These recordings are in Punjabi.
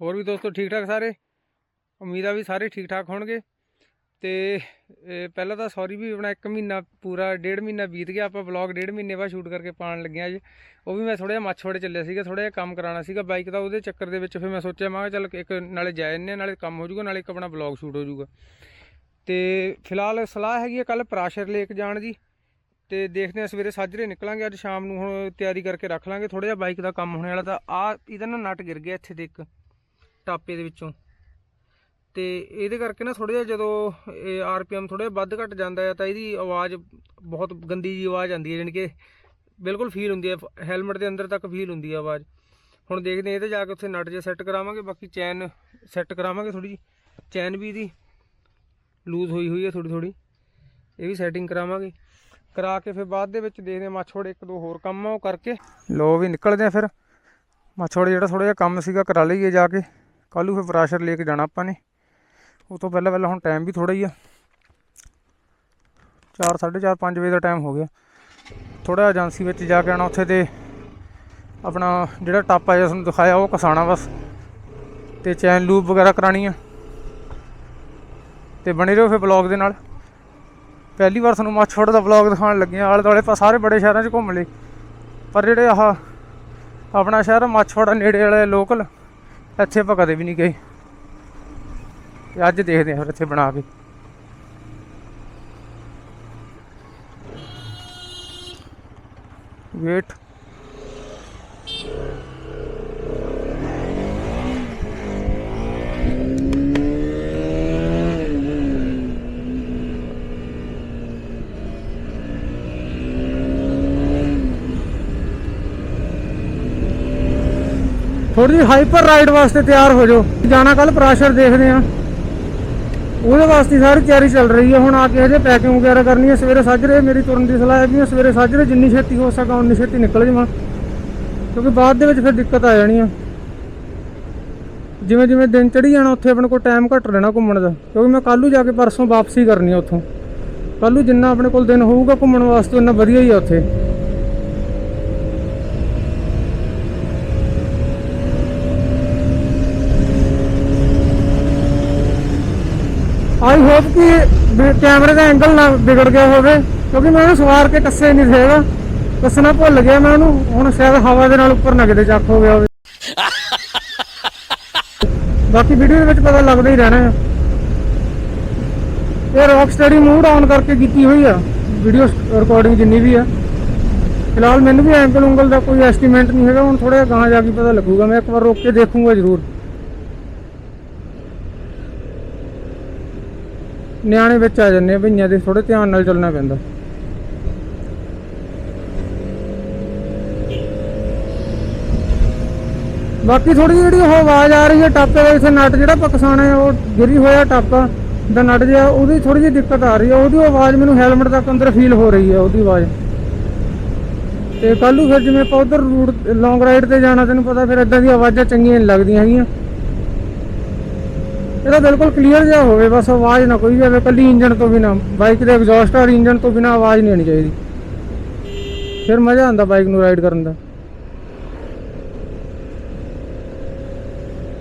ਹੋਰ ਵੀ ਦੋਸਤੋ ਠੀਕ ਠਾਕ ਸਾਰੇ? ਉਮੀਦ ਆ ਵੀ ਸਾਰੇ ਠੀਕ ਠਾਕ ਹੋਣਗੇ। ਤੇ ਪਹਿਲਾਂ ਤਾਂ ਸੌਰੀ ਵੀ ਆਪਣਾ 1 ਮਹੀਨਾ ਪੂਰਾ, ਡੇਢ ਮਹੀਨਾ ਬੀਤ ਗਿਆ। ਆਪਾਂ ਵਲੌਗ ਡੇਢ ਮਹੀਨੇ ਬਾਅਦ ਸ਼ੂਟ ਕਰਕੇ ਪਾਣ ਲੱਗਿਆ ਅੱਜ। ਉਹ ਵੀ ਮੈਂ ਥੋੜਾ ਜਿਹਾ ਮੱਛਵੜੇ ਚੱਲਿਆ ਸੀਗਾ ਥੋੜਾ ਜਿਹਾ ਕੰਮ ਕਰਾਉਣਾ ਸੀਗਾ। ਬਾਈਕ ਦਾ ਉਹਦੇ ਚੱਕਰ ਦੇ ਵਿੱਚ ਫਿਰ ਮੈਂ ਸੋਚਿਆ, ਮੈਂ ਚੱਲ ਇੱਕ ਨਾਲੇ ਜਾ ਜੰਨੇ ਨਾਲੇ ਕੰਮ ਹੋ ਜਾਊਗਾ, ਨਾਲੇ ਇੱਕ ਆਪਣਾ ਵਲੌਗ ਸ਼ੂਟ ਹੋ ਜਾਊਗਾ। ਤੇ ਫਿਲਹਾਲ ਸਲਾਹ ਹੈਗੀ ਹੈ ਕੱਲ ਪ੍ਰਾਸ਼ਰ ਲੇਕ ਜਾਣ ਦੀ। ਤੇ ਦੇਖਦੇ ਹਾਂ ਸਵੇਰੇ ਸਾਜਰੇ ਨਿਕਲਾਂਗੇ, ਅੱਜ ਸ਼ਾਮ ਨੂੰ ਹੁਣ ਤਿਆਰੀ ਕਰਕੇ ਰੱਖ ਲਾਂਗੇ। ਥੋੜਾ ਜਿਹਾ ਬਾਈਕ ਦਾ ਕੰਮ ਹੋਣੇ ਵਾਲਾ ਤਾਂ ਆ ਇਹਦਾ ਨਾ ਨਟ ਗਿਰ ਗਿਆ ਇੱਥੇ ਦੇ ਇੱਕ ਟਾਪੇ ਦੇ ਵਿੱਚੋਂ। ਤੇ ਇਹਦੇ ਕਰਕੇ ਨਾ ਥੋੜਾ ਜਿਹਾ ਜਦੋਂ ਇਹ ਆਰਪੀਐਮ ਥੋੜਾ ਜਿਹਾ ਵੱਧ ਘਟ ਜਾਂਦਾ ਹੈ ਤਾਂ ਇਹਦੀ ਆਵਾਜ਼ ਬਹੁਤ ਗੰਦੀ ਜੀ ਆਵਾਜ਼ ਆਉਂਦੀ ਹੈ ਜਾਣੀ ਕਿ ਬਿਲਕੁਲ ਫੀਲ ਹੁੰਦੀ ਹੈ ਹੈਲਮਟ ਦੇ ਅੰਦਰ ਤੱਕ ਫੀਲ ਹੁੰਦੀ ਹੈ ਆਵਾਜ਼। ਹੁਣ ਦੇਖਦੇ ਹਾਂ ਇਹ ਤੇ ਜਾ ਕੇ ਉੱਥੇ ਨਟ ਜੇ ਸੈੱਟ ਕਰਾਵਾਂਗੇ, ਬਾਕੀ ਚੈਨ ਸੈੱਟ ਕਰਾਵਾਂਗੇ ਥੋੜੀ ਜੀ ਚੈਨ ਵੀ ਇਹਦੀ ਲੂਜ਼ ਹੋਈ ਹੋਈ ਹੈ ਥੋੜੀ ਥੋੜੀ ਇਹ ਵੀ ਸੈਟਿੰਗ ਕਰਾਵਾਂਗੇ। ਕਰਾ ਕੇ ਫਿਰ ਬਾਅਦ ਦੇ ਵਿੱਚ ਦੇਖਦੇ ਹਾਂ ਮਾਛੋੜੇ ਇੱਕ ਦੋ ਹੋਰ ਕੰਮ ਆ ਉਹ ਕਰਕੇ। ਲੋ ਵੀ ਨਿਕਲਦੇ ਆ ਫਿਰ। ਮਾਛੋੜੇ ਜਿਹੜਾ ਥੋੜਾ ਜਿਹਾ ਕੰਮ ਸੀਗਾ ਕਰਾ ਲਈਏ ਜਾ ਕੇ। ਕੱਲ੍ਹ ਨੂੰ ਫਿਰ ਪ੍ਰਾਸ਼ਰ ਲੈ ਕੇ ਜਾਣਾ ਆਪਾਂ ਨੇ। ਉਹ ਤੋਂ ਪਹਿਲਾਂ ਪਹਿਲਾਂ ਹੁਣ ਟਾਈਮ ਵੀ ਥੋੜਾ ਹੀ ਆ। 4 4:30 5 ਵਜੇ ਦਾ ਟਾਈਮ ਹੋ ਗਿਆ। ਥੋੜਾ ਏਜੰਸੀ ਵਿੱਚ ਜਾ ਕੇ ਆਣਾ ਉੱਥੇ ਤੇ ਆਪਣਾ ਜਿਹੜਾ ਟਾਪਾ ਜਿਹਾ ਤੁਹਾਨੂੰ ਦਿਖਾਇਆ, ਉਹ ਕਸਾਣਾ ਬਸ। ਤੇ ਚੈਨ ਲੂਪ ਵਗੈਰਾ ਕਰਾਣੀ ਆ। ਤੇ ਬਣੇ ਰਹੋ ਫਿਰ ਬਲੌਗ ਦੇ ਨਾਲ। ਪਹਿਲੀ ਵਾਰ ਤੁਹਾਨੂੰ ਮਾਛੋੜ ਦਾ ਵਲੌਗ ਦਿਖਾਉਣ ਲੱਗੇ ਆਲੇ ਦੁਆਲੇ ਪਾ ਸਾਰੇ ਬੜੇ ਸ਼ਹਿਰਾਂ 'ਚ ਘੁੰਮ ਲਏ। ਪਰ ਜਿਹੜੇ ਆਹ ਆਪਣਾ ਸ਼ਹਿਰ ਮਾਛੋੜਾ ਨੇੜੇ ਵਾਲੇ ਲੋਕਲ ਇੱਥੇ ਆਪਾਂ ਕਦੇ ਵੀ ਨਹੀਂ ਗਏ। ਤੇ ਅੱਜ ਦੇਖਦੇ ਹਾਂ ਫਿਰ ਇੱਥੇ ਬਣਾ ਕੇ। ਵੇਟ ਥੋੜੀ ਜਿਹੀ ਹਾਈਪਰ ਰਾਈਡ ਵਾਸਤੇ ਤਿਆਰ ਹੋ ਜਾਓ। ਜਾਣਾ ਕੱਲ ਪ੍ਰੈਸ਼ਰ ਦੇਖਦੇ ਆ ਉਹਦੇ ਵਾਸਤੇ ਸਾਰੀ ਤਿਆਰੀ ਚੱਲ ਰਹੀ ਹੈ। ਹੁਣ ਆ ਕੇ ਹਜੇ ਪੈਕਿੰਗ ਵਗੈਰਾ ਕਰਨੀ ਹੈ। ਸਵੇਰੇ ਸਾਜਰੇ ਮੇਰੀ ਤੁਰਨ ਦੀ ਸਲਾਹ ਹੈ। ਵੀ ਮੈਂ ਸਵੇਰੇ ਸਾਜਰੇ ਜਿੰਨੀ ਛੇਤੀ ਹੋ ਸਕਾਂ, ਉਨੀ ਛੇਤੀ ਨਿਕਲ ਜਾਵਾਂ। ਕਿਉਂਕਿ ਬਾਅਦ ਦੇ ਵਿੱਚ ਫਿਰ ਦਿੱਕਤ ਆ ਜਾਣੀ ਆ। ਜਿਵੇਂ ਜਿਵੇਂ ਦਿਨ ਚੜੀ ਜਾਣਾ, ਉੱਥੇ ਆਪਣੇ ਕੋਲ ਟਾਈਮ ਘੱਟ ਰਹਿਣਾ ਘੁੰਮਣ ਦਾ। ਕਿਉਂਕਿ ਮੈਂ ਕੱਲ੍ਹ ਜਾ ਕੇ ਪਰਸੋਂ ਵਾਪਸੀ ਕਰਨੀ ਆ ਉੱਥੋਂ। ਕੱਲ੍ਹ ਨੂੰ ਜਿੰਨਾ ਆਪਣੇ ਕੋਲ ਦਿਨ ਹੋਊਗਾ ਘੁੰਮਣ ਵਾਸਤੇ, ਉਨਾ ਵਧੀਆ ਹੀ ਆ ਉੱਥੇ। ਆਈ ਹੋਪ ਕਿ ਵੀ ਕੈਮਰੇ ਦਾ ਐਂਗਲ ਨਾ ਵਿਗੜ ਗਿਆ ਹੋਵੇ ਕਿਉਂਕਿ ਮੈਂ ਉਹਨੂੰ ਸਵਾਰ ਕੇ ਕੱਸੇ ਨਹੀਂ ਸੀਗਾ। ਕੱਸਣਾ ਭੁੱਲ ਗਿਆ ਮੈਂ ਉਹਨੂੰ ਹੁਣ ਸ਼ਾਇਦ ਹਵਾ ਦੇ ਨਾਲ ਉੱਪਰ ਨਾ ਕਿਤੇ ਚੱਕ ਹੋ ਗਿਆ ਹੋਵੇ। ਬਾਕੀ ਵੀਡੀਓ ਦੇ ਵਿੱਚ ਪਤਾ ਲੱਗਦਾ ਹੀ ਰਹਿਣਾ ਹੈ। ਇਹ ਰੌਕ ਸਟੱਡੀ ਮੂਡ ਆਨ ਕਰਕੇ ਕੀਤੀ ਹੋਈ ਆ। ਵੀਡੀਓ ਰਿਕਾਰਡਿੰਗ ਜਿੰਨੀ ਵੀ ਆ। ਫਿਲਹਾਲ ਮੈਨੂੰ ਵੀ ਐਂਗਲ ਉਂਗਲ ਦਾ ਕੋਈ ਐਸਟੀਮੇਟ ਨਹੀਂ ਹੈਗਾ ਹੁਣ ਥੋੜਾ ਗਾਂ ਜਾ ਕੇ ਪਤਾ ਲੱਗੂਗਾ। ਮੈਂ ਇੱਕ ਵਾਰ ਰੋਕ ਕੇ ਦੇਖੂੰਗਾ ਜ਼ਰੂਰ। ਨਿਆਣੇ ਵਿੱਚ ਆ ਜੰਨੇ ਭਈਆਂ ਦੇ ਥੋੜੇ ਧਿਆਨ ਨਾਲ ਚੱਲਣਾ ਪੈਂਦਾ। ਬਾਕੀ ਥੋੜੀ ਜਿਹੜੀ ਉਹ ਆਵਾਜ਼ ਆ ਰਹੀ ਹੈ ਟਾਪੇ ਦੇ ਇੱਥੇ ਨਟ ਜਿਹੜਾ ਪਕਸਾਣਾ ਹੈ, ਉਹ ਗਿਰੀ ਹੋਇਆ ਟਾਪਾ ਦਾ ਨਟ ਜਿਹਾ, ਉਹਦੀ ਥੋੜੀ ਜਿਹੀ ਦਿੱਕਤ ਆ ਰਹੀ ਹੈ। ਉਹਦੀ ਆਵਾਜ਼ ਮੈਨੂੰ ਹੈਲਮਟ ਤੱਕ ਅੰਦਰ ਫੀਲ ਹੋ ਰਹੀ ਹੈ, ਉਹਦੀ ਆਵਾਜ਼। ਤੇ ਕੱਲ ਫਿਰ ਜਿਵੇਂ ਆਪਾਂ ਉਧਰ ਰੂਟ ਲੌਂਗ ਰਾਈਡ ਤੇ ਜਾਣਾ, ਤੈਨੂੰ ਪਤਾ ਫਿਰ ਇਦਾਂ ਦੀਆਂ ਆਵਾਜ਼ਾਂ ਚੰਗੀਆਂ ਨਹੀਂ ਲੱਗਦੀਆਂ ਹੈਗੀਆਂ। ਇਹਦਾ ਬਿਲਕੁਲ ਕਲੀਅਰ ਜਿਹਾ ਹੋਵੇ, ਬਸ ਆਵਾਜ਼ ਨਾ ਕੋਈ ਜਾਵੇ ਕੱਲੀ ਇੰਜਨ ਤੋਂ ਬਿਨਾ ਬਾਈਕ ਦੇ ਐਗਜ਼ੌਸਟ ਔਰ ਇੰਜਨ ਤੋਂ ਬਿਨਾ ਆਵਾਜ਼ ਨਹੀਂ ਆਣੀ ਚਾਹੀਦੀ। ਫਿਰ ਮਜ਼ਾ ਆਉਂਦਾ ਬਾਈਕ ਨੂੰ ਰਾਈਡ ਕਰਨ ਦਾ।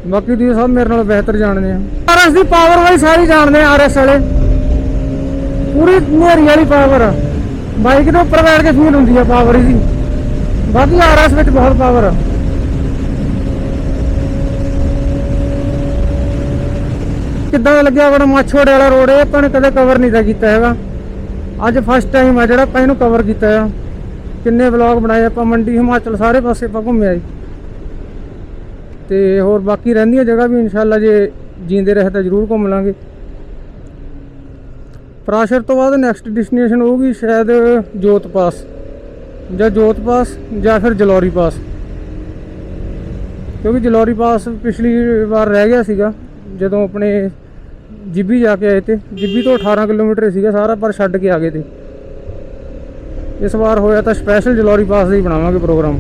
ਬਾਕੀ ਤੁਸੀਂ ਸਭ ਮੇਰੇ ਨਾਲ ਬਿਹਤਰ ਜਾਣਦੇ ਆ। ਆਰਐਸ ਦੀ ਪਾਵਰ ਵਾਈ ਸਾਰੀ ਜਾਣਦੇ ਆ ਆਰਐਸ ਵਾਲੇ। ਪੂਰੀ ਨੇਰੀ ਵਾਲੀ ਪਾਵਰ ਆ। ਬਾਈਕ ਦੇ ਉੱਪਰ ਬੈਠ ਕੇ ਫੀਲ ਹੁੰਦੀ ਆ ਪਾਵਰ ਇਹਦੀ। ਬਾਕੀ ਆਰਐਸ ਵਿੱਚ ਬਹੁਤ ਪਾਵਰ ਆ। ਕਿੱਦਾਂ ਦਾ ਲੱਗਿਆ ਆਪਣਾ ਮਾਛੋੜੇ ਵਾਲਾ ਰੋਡ? ਹੈ ਆਪਾਂ ਨੇ ਕਦੇ ਕਵਰ ਨਹੀਂ ਤਾਂ ਕੀਤਾ ਹੈਗਾ। ਅੱਜ ਫਸਟ ਟਾਈਮ ਆ ਜਿਹੜਾ ਆਪਾਂ ਇਹਨੂੰ ਕਵਰ ਕੀਤਾ ਆ। ਕਿੰਨੇ ਵਲੌਗ ਬਣਾਏ ਆਪਾਂ, ਮੰਡੀ ਹਿਮਾਚਲ ਸਾਰੇ ਪਾਸੇ ਆਪਾਂ ਘੁੰਮੇ ਆਏ ਤੇ ਹੋਰ ਬਾਕੀ ਰਹਿੰਦੀਆਂ ਜਗ੍ਹਾ ਵੀ ਇਨਸ਼ਾਅੱਲਾ ਜੇ ਜੀਂਦੇ ਰਹੇ ਤਾਂ ਜ਼ਰੂਰ ਘੁੰਮ ਲਾਂਗੇ। ਪ੍ਰਾਸ਼ਰ ਤੋਂ ਬਾਅਦ ਨੈਕਸਟ ਡੈਸਟੀਨੇਸ਼ਨ ਹੋਊਗੀ ਸ਼ਾਇਦ ਜੋਤ ਪਾਸ। ਜਾਂ ਜੋਤ ਪਾਸ ਜਾਂ ਫਿਰ ਜਲੌਰੀ ਪਾਸ। ਕਿਉਂਕਿ ਜਲੌਰੀ ਪਾਸ ਪਿਛਲੀ ਵਾਰ ਰਹਿ ਗਿਆ ਸੀਗਾ, ਜਦੋਂ ਆਪਣੇ ਜਿੱਬੀ ਜਾ ਕੇ ਆਏ ਤੇ, ਜਿੱਬੀ ਤੋਂ 18 ਕਿਲੋਮੀਟਰ ਸੀਗਾ ਸਾਰਾ, ਪਰ ਛੱਡ ਕੇ ਆ ਗਏ ਤੇ। ਇਸ ਵਾਰ ਹੋਇਆ ਤਾਂ ਸਪੈਸ਼ਲ ਜਲੋਰੀ ਪਾਸ ਦਾ ਹੀ ਬਣਾਵਾਂਗੇ ਪ੍ਰੋਗਰਾਮ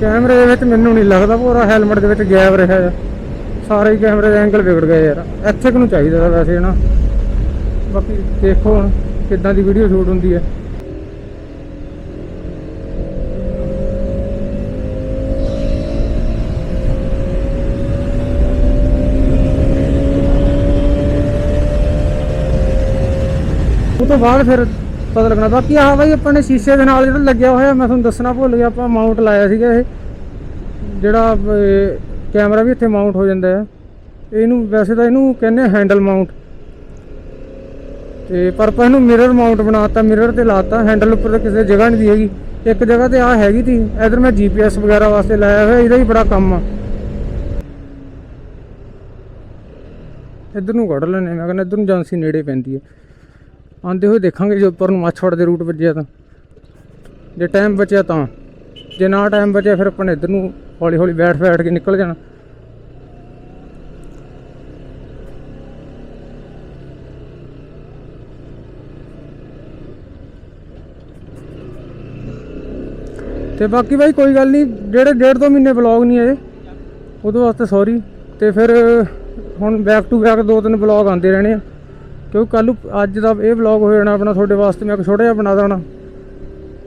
ਕੈਮਰੇ ਦੇ ਵਿੱਚ ਮੈਨੂੰ ਨਹੀਂ ਲੱਗਦਾ, ਪੂਰਾ ਹੈਲਮਟ ਦੇ ਵਿੱਚ ਗੈਪ ਰਿਹਾ ਹੈ ਸਾਰੇ ਹੀ ਕੈਮਰੇ ਦੇ ਐਂਗਲ ਵਿਗੜ ਗਏ ਯਾਰ। ਇੱਥੇ ਕਿ ਨੂੰ ਚਾਹੀਦਾ ਤਾਂ ਵੈਸੇ ਨਾ ਬਾਕੀ ਦੇਖੋ ਹੁਣ ਕਿੱਦਾਂ ਦੀ ਵੀਡੀਓ ਸ਼ੂਟ ਹੁੰਦੀ ਹੈ। ਉਹ ਤੋਂ ਬਾਅਦ ਫਿਰ ਪਤਾ ਲੱਗਣਾ। ਬਾਕੀ ਆਹ ਬਾਈ ਆਪਾਂ ਨੇ ਸ਼ੀਸ਼ੇ ਦੇ ਨਾਲ ਜਿਹੜਾ ਲੱਗਿਆ ਹੋਇਆ, ਮੈਂ ਤੁਹਾਨੂੰ ਦੱਸਣਾ ਭੁੱਲ ਗਿਆ, ਆਪਾਂ ਮਾਊਂਟ ਲਾਇਆ ਸੀਗਾ ਇਹ। ਜਿਹੜਾ ਕੈਮਰਾ ਵੀ ਇੱਥੇ ਮਾਊਂਟ ਹੋ ਜਾਂਦਾ ਹੈ। ਇਹਨੂੰ ਵੈਸੇ ਤਾਂ ਇਹਨੂੰ ਕਹਿੰਦੇ ਹੈਂਡਲ ਮਾਊਂਟ। ਤੇ ਪਰ ਆਪਾਂ ਇਹਨੂੰ ਮਿਰਰ ਮਾਊਂਟ ਬਣਾਤਾ, ਮਿਰਰ ਤੇ ਲਾਤਾ, ਹੈਂਡਲ ਉੱਪਰ ਤਾਂ ਕਿਸੇ ਜਗ੍ਹਾ ਨਹੀਂ ਦੀ ਹੈਗੀ। ਇੱਕ ਜਗ੍ਹਾ ਤੇ ਆ ਹੈਗੀ ਤੀ, ਇਧਰ ਮੈਂ ਜੀਪੀਐਸ ਵਗੈਰਾ ਵਾਸਤੇ ਲਾਇਆ ਹੋਇਆ, ਇਹਦਾ ਹੀ ਬੜਾ ਕੰਮ ਆ। ਇਧਰ ਨੂੰ ਕੱਢ ਲੈਣੇ ਮੈਂ ਕਹਿੰਦਾ ਇਧਰ ਨੂੰ ਜਾਂਸੀ ਨੇੜੇ ਪੈਂਦੀ ਹੈ। ਆਂਦੇ ਹੋਏ ਦੇਖਾਂਗੇ ਜੇ ਉੱਪਰ ਨੂੰ ਮਾਛੜ ਦੇ ਰੂਟ ਵੱਜਿਆ ਤਾਂ। ਜੇ ਟਾਈਮ ਬਚਿਆ ਤਾਂ। ਜੇ ਨਾ ਟਾਈਮ ਬਚਿਆ ਫਿਰ ਆਪਾਂ ਨੇ ਇੱਧਰ ਨੂੰ ਹੌਲੀ ਹੌਲੀ ਬੈਠ ਬੈਠ ਕੇ ਨਿਕਲ ਜਾਣਾ। ਤੇ ਬਾਕੀ ਬਾਈ ਕੋਈ ਗੱਲ ਨਹੀਂ ਜਿਹੜੇ ਡੇਢ ਦੋ ਮਹੀਨੇ ਵਲੌਗ ਨਹੀਂ ਆਏ। ਉਹਦੇ ਵਾਸਤੇ ਸੌਰੀ ਤੇ ਫਿਰ ਹੁਣ ਬੈਕ ਟੂ ਬੈਕ ਦੋ ਤਿੰਨ ਵਲੌਗ ਆਉਂਦੇ ਰਹਿਣੇ ਆ। ਕਿਉਂਕਿ ਕੱਲ ਅੱਜ ਦਾ ਇਹ ਵਲੌਗ ਹੋ ਜਾਣਾ ਆਪਣਾ ਤੁਹਾਡੇ ਵਾਸਤੇ ਮੈਂ ਇੱਕ ਛੋਟਾ ਜਿਹਾ ਬਣਾ ਦੇਣਾ।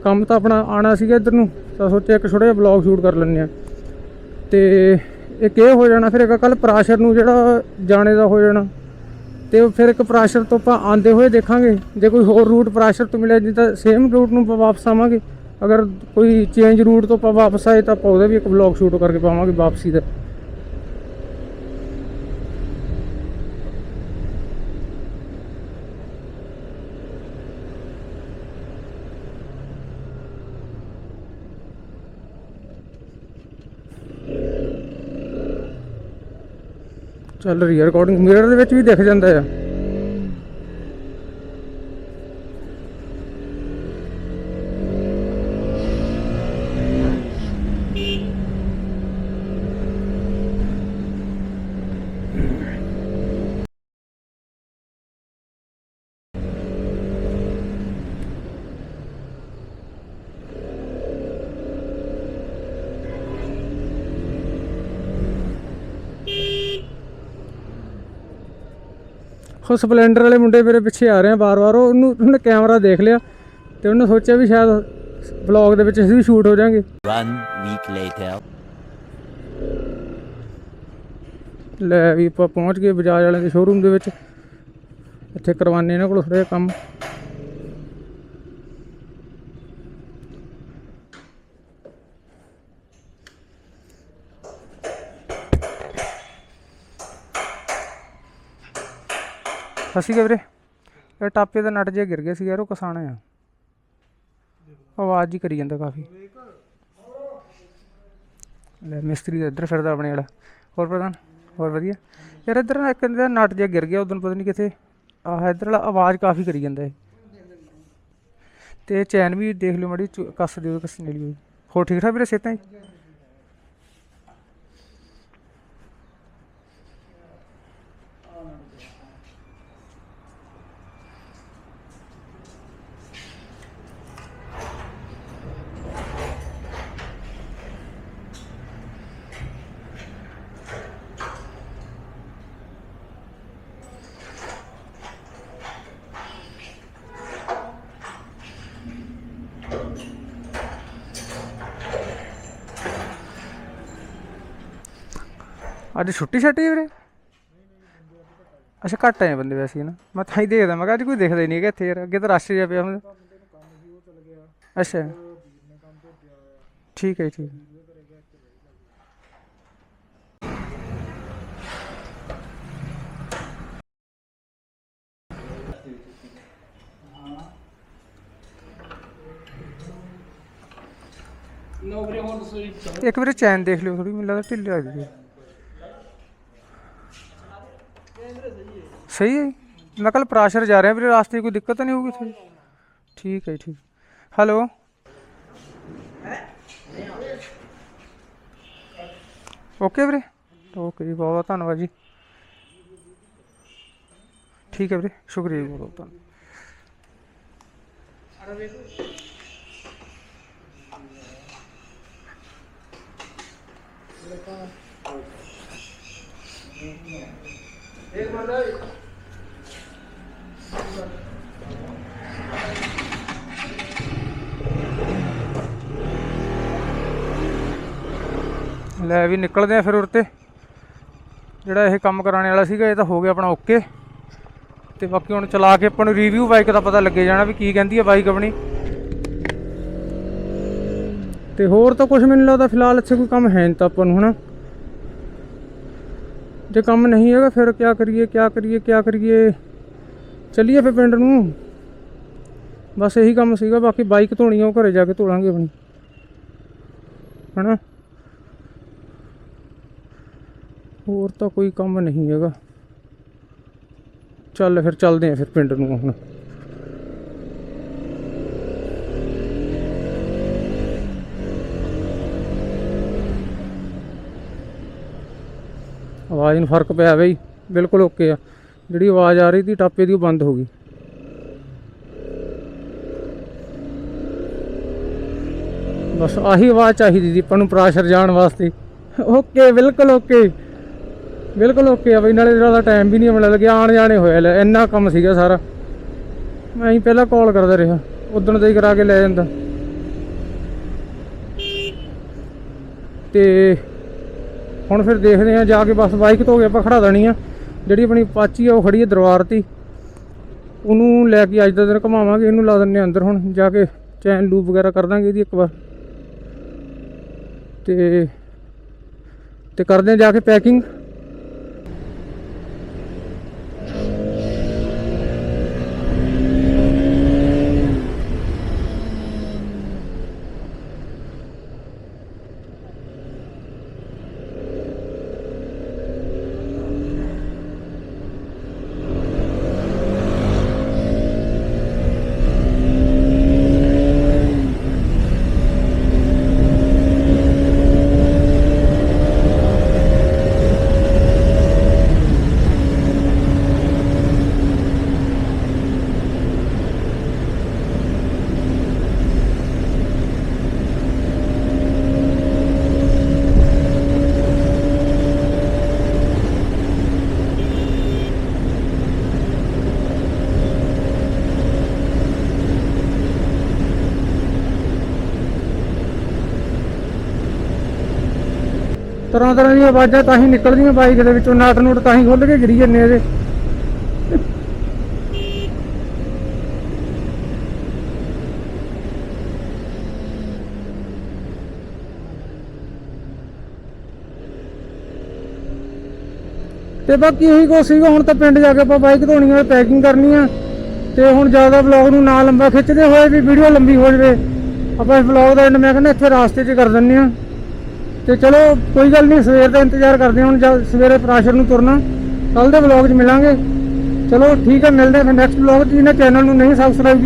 ਕੰਮ ਤਾਂ ਆਪਣਾ ਆਣਾ ਸੀਗਾ ਇੱਧਰ ਨੂੰ। ਤਾਂ ਸੋਚਿਆ ਇੱਕ ਛੋਟਾ ਜਿਹਾ ਵਲੌਗ ਸ਼ੂਟ ਕਰ ਲੈਂਦੇ ਆ ਤੇ ਇੱਕ ਇਹ ਹੋ ਜਾਣਾ, ਫਿਰ ਇੱਕ ਕੱਲ ਪ੍ਰਾਸ਼ਰ ਨੂੰ ਜਿਹੜਾ ਜਾਣੇ ਦਾ ਹੋ ਜਾਣਾ। ਤੇ ਫਿਰ ਇੱਕ ਪ੍ਰਾਸ਼ਰ ਤੋਂ ਆਪਾਂ ਆਂਦੇ ਹੋਏ ਦੇਖਾਂਗੇ। ਜੇ ਕੋਈ ਹੋਰ ਰੂਟ ਪ੍ਰਾਸ਼ਰ ਤੋਂ ਮਿਲਿਆ ਜੀ ਤਾਂ ਸੇਮ ਰੂਟ ਨੂੰ ਆਪਾਂ ਵਾਪਸ ਆਵਾਂਗੇ। ਅਗਰ ਕੋਈ ਚੇਂਜ ਰੂਟ ਤੋਂ ਆਪਾਂ ਵਾਪਸ ਆਏ, ਤਾਂ ਆਪਾਂ ਉਹਦਾ ਵੀ ਇੱਕ ਵਲੌਗ ਸ਼ੂਟ ਕਰਕੇ ਪਾਵਾਂਗੇ ਵਾਪਸੀ ਦਾ। ਚੱਲ ਰਹੀ ਹੈ ਰਿਕਾਰਡਿੰਗ ਮਿਰਰ ਦੇ ਵਿੱਚ ਵੀ ਦਿਖ ਜਾਂਦਾ ਆ। ਉਹ ਸਪਲੈਂਡਰ ਵਾਲੇ ਮੁੰਡੇ ਮੇਰੇ ਪਿੱਛੇ ਆ ਰਹੇ ਆ ਵਾਰ-ਵਾਰ। ਉਹ ਉਹਨੂੰ ਉਹਨੇ ਕੈਮਰਾ ਦੇਖ ਲਿਆ ਤੇ ਉਹਨੇ ਸੋਚਿਆ ਵੀ ਸ਼ਾਇਦ ਵਲੌਗ ਦੇ ਵਿੱਚ ਅਸੀਂ ਵੀ ਸ਼ੂਟ ਹੋ ਜਾਾਂਗੇ। One week later. ਲੈ ਵੀ ਆਪਾਂ ਪਹੁੰਚ ਗਏ ਬਜਾਜ ਵਾਲਿਆਂ ਦੇ ਸ਼ੋਰੂਮ ਦੇ ਵਿੱਚ। ਇੱਥੇ ਕਰਵਾਨੇ ਇਹਨਾਂ ਕੋਲ ਥੋੜਾ ਜਿਹਾ ਕੰਮ। ਸਸੀ ਕੇ ਵੀਰੇ। ਇਹ ਟਾਪੇ ਦਾ ਨਟ ਜਿਹਾ ਗਿਰ ਗਿਆ ਸੀ ਯਾਰ, ਉਹ ਕਸਾਣਾ ਆ। ਆਵਾਜ਼ ਹੀ ਕਰੀ ਜਾਂਦਾ ਕਾਫੀ। ਲੈ ਮਿਸਤਰੀ ਤਾਂ ਇੱਧਰ ਫਿਰਦਾ ਆਪਣੇ ਵਾਲਾ। ਹੋਰ ਪ੍ਰਧਾਨ, ਹੋਰ ਵਧੀਆ। ਯਾਰ ਇੱਧਰ ਨਾ ਇੱਕ ਦਾ ਨਟ ਜਿਹਾ ਗਿਰ ਗਿਆ, ਉਦੋਂ ਪਤਾ ਨਹੀਂ ਕਿੱਥੇ। ਆਹ ਇੱਧਰ ਵਾਲਾ ਆਵਾਜ਼ ਕਾਫੀ ਕਰੀ ਜਾਂਦਾ ਹੈ ਤੇ ਚੈਨ ਵੀ ਦੇਖ ਲਿਓ ਮੜੀ ਕੱਸ ਦਿਓ, ਕੱਸ ਨਹੀਂ ਲਈ ਹੋਰ ਠੀਕ ਠਾਕ ਵੀਰੇ ਸਿਹਤਾਂ ਜੀ? ਅੱਜ ਛੁੱਟੀ ਛੱਟੀ ਵੀਰੇ? ਅੱਛਾ ਘੱਟ ਆਏ ਬੰਦੇ ਵੈਸੇ ਨਾ। ਮੈਂ ਤਾਂ ਹੀ ਦੇਖਦਾ ਮੈਂ ਕਿਹਾ ਅੱਜ ਕੋਈ ਦਿਖਦਾ ਹੀ ਨਹੀਂ ਹੈਗਾ ਇੱਥੇ ਯਾਰ। ਅੱਗੇ ਤਾਂ ਰਸ਼ ਜਿਹਾ ਪਿਆ ਹੁੰਦਾ ਅੱਛਾ। ਠੀਕ ਹੈ ਠੀਕ ਹੈ। ਇੱਕ ਵਾਰੀ ਚੈਨ ਦੇਖ ਲਿਓ ਥੋੜੀ ਮੈਨੂੰ ਲੱਗਦਾ ਢਿੱਲੀ ਲੱਗਦੀ ਹੈ ਸਹੀ ਹੈ ਮੈਂ ਕੱਲ ਪ੍ਰਾਸ਼ਰ ਜਾ ਰਿਹਾ ਵੀਰੇ ਰਾਸਤੇ 'ਚ ਕੋਈ ਦਿੱਕਤ ਤਾਂ ਨਹੀਂ ਹੋਊਗੀ ਇੱਥੇ ਠੀਕ ਹੈ ਜੀ, ਠੀਕ ਹੈਲੋ ਓਕੇ ਵੀਰੇ ਓਕੇ ਜੀ ਬਹੁਤ ਬਹੁਤ ਧੰਨਵਾਦ ਜੀ ਠੀਕ ਹੈ ਵੀਰੇ ਸ਼ੁਕਰੀਆ ਜੀ ਬਹੁਤ ਬਹੁਤ ਧੰਨਵਾਦ ਲੈ ਵੀ ਨਿਕਲਦੇ ਆ ਫਿਰ ਉਰਤੇ ਜਿਹੜਾ ਇਹ ਕੰਮ ਕਰਾਉਣੇ ਵਾਲਾ ਸੀਗਾ, ਇਹ ਤਾਂ ਹੋ ਗਿਆ ਆਪਣਾ ਓਕੇ। ਤੇ ਬਾਕੀ ਹੁਣ ਚਲਾ ਕੇ ਆਪਾਂ ਨੂੰ ਰਿਵਿਊ ਬਾਈਕ ਦਾ ਪਤਾ ਲੱਗੇ ਜਾਣਾ ਵੀ ਕੀ ਕਹਿੰਦੀ ਹੈ ਬਾਈਕ ਆਪਣੀ। ਤੇ ਹੋਰ ਤਾਂ ਕੁਝ ਮੈਨੂੰ ਲੱਗਦਾ, ਫਿਲਹਾਲ ਇੱਥੇ ਕੋਈ ਕੰਮ ਹੈ ਨਹੀਂ ਤਾਂ ਆਪਾਂ ਨੂੰ, ਹਨਾ। ਜੇ ਕੰਮ ਨਹੀਂ ਹੈਗਾ, ਫਿਰ ਕੀ ਕਰੀਏ ਕੀ ਕਰੀਏ ਕੀ ਕਰੀਏ। ਚੱਲੀਏ ਫਿਰ ਪਿੰਡ ਨੂੰ। ਬਸ ਇਹੀ ਕੰਮ ਸੀਗਾ, ਬਾਕੀ ਬਾਈਕ ਧੋਣੀ ਆ, ਉਹ ਘਰੇ ਜਾ ਕੇ ਧੋਲਾਂਗੇ ਆਪਣੀ। ਹਨਾ? ਹੋਰ ਤਾਂ ਕੋਈ ਕੰਮ ਨਹੀਂ ਹੈਗਾ। ਚੱਲ ਫਿਰ ਚੱਲਦੇ ਆ ਫਿਰ ਪਿੰਡ ਨੂੰ ਹੁਣ। ਆਵਾਜ਼ ਨੂੰ ਫ਼ਰਕ ਪਿਆ ਬਈ, ਬਿਲਕੁਲ ਓਕੇ ਆ। ਜਿਹੜੀ ਆਵਾਜ਼ ਆ ਰਹੀ ਸੀ, ਟਾਪੇ ਦੀ ਉਹ ਬੰਦ ਹੋ ਗਈ। ਬਸ ਆਹੀ ਆਵਾਜ਼ ਚਾਹੀਦੀ ਸੀ ਆਪਾਂ ਨੂੰ ਪ੍ਰਾਸ਼ਰ ਜਾਣ ਵਾਸਤੇ। ਓਕੇ, ਬਿਲਕੁਲ ਓਕੇ। ਬਿਲਕੁਲ ਓਕੇ ਆ ਬਈ, ਨਾਲੇ ਜ਼ਿਆਦਾ ਟਾਈਮ ਵੀ ਨਹੀਂ ਮਿਲਣ ਲੱਗਿਆ ਆਣ ਜਾਣੇ ਹੋਇਆ ਲੈ, ਇੰਨਾ ਕੰਮ ਸੀਗਾ ਸਾਰਾ। ਮੈਂ ਹੀ ਪਹਿਲਾਂ ਕਾਲ ਕਰਦਾ ਰਿਹਾ, ਉਦੋਂ ਦਾ ਹੀ ਕਰਾ ਕੇ ਲੈ ਜਾਂਦਾ। ਤੇ ਹੁਣ ਫਿਰ ਦੇਖਦੇ ਆ ਜਾ ਕੇ ਬਸ ਬਾਈਕ ਧੋ ਕੇ ਆਪਾਂ ਖੜਾ ਦੇਣੀ ਆ। ਜਿਹੜੀ ਆਪਣੀ ਪਾਚੀ ਆ, ਉਹ ਖੜੀ ਹੈ ਦਰਬਾਰ ਤੇ। ਉਹਨੂੰ ਲੈ ਕੇ ਅੱਜ ਦਾ ਦਿਨ ਘਮਾਵਾਂਗੇ, ਇਹਨੂੰ ਲਾ ਦਿੰਨੇ ਆ ਅੰਦਰ ਹੁਣ, ਜਾ ਕੇ ਚੈਨ ਲੂਪ ਵਗੈਰਾ ਕਰ ਦਾਂਗੇ ਇਹਦੀ ਇੱਕ ਵਾਰ। ਤੇ ਤੇ ਕਰਦੇ ਆ ਜਾ ਕੇ ਪੈਕਿੰਗ। ਤਰ੍ਹਾਂ ਤਰ੍ਹਾਂ ਦੀਆਂ ਆਵਾਜ਼ਾਂ ਤਾਂ ਹੀ ਨਿਕਲਦੀਆਂ ਬਾਈਕ ਦੇ ਵਿੱਚੋਂ, ਨਟ ਨੂਟ ਤਾਂ ਹੀ ਖੁੱਲ ਕੇ ਗਿਰੀ ਜੰਨੇ ਇਹਦੇ। ਤੇ ਬਾਕੀ ਇਹੀ ਕੁਛ ਸੀਗਾ, ਹੁਣ ਤਾਂ ਪਿੰਡ ਜਾ ਕੇ ਆਪਾਂ ਬਾਈਕ ਧੋਣੀ ਆ, ਪੈਕਿੰਗ ਕਰਨੀ ਆ। ਤੇ ਹੁਣ ਜ਼ਿਆਦਾ ਵਲੌਗ ਨੂੰ ਨਾ ਲੰਬਾ ਖਿੱਚਦੇ ਹੋਏ ਵੀ ਵੀਡੀਓ ਲੰਬੀ ਹੋ ਜਵੇ। ਆਪਾਂ ਇਸ ਵਲੌਗ ਦਾ ਐਂਡ ਮੈਂ ਕਹਿੰਦਾ ਇੱਥੇ ਰਾਸਤੇ 'ਚ ਕਰ ਦਿੰਨੇ ਆ। ਤੇ ਚਲੋ, ਕੋਈ ਗੱਲ ਨਹੀਂ, ਸਵੇਰ ਦਾ ਇੰਤਜ਼ਾਰ ਕਰਦੇ ਹੁਣ ਜਦ ਸਵੇਰੇ ਪ੍ਰਾਸ਼ਰ ਨੂੰ ਤੁਰਨਾ। ਕੱਲ ਦੇ ਵਲੌਗ 'ਚ ਮਿਲਾਂਗੇ। ਚਲੋ, ਠੀਕ ਹੈ, ਮਿਲਦੇ ਹਾਂ ਫਿਰ ਨੈਕਸਟ ਵਲੌਗ 'ਚ ਜਿਹਨੇ ਚੈਨਲ ਨੂੰ ਨਹੀਂ ਸਬਸਕ੍ਰਾਈਬ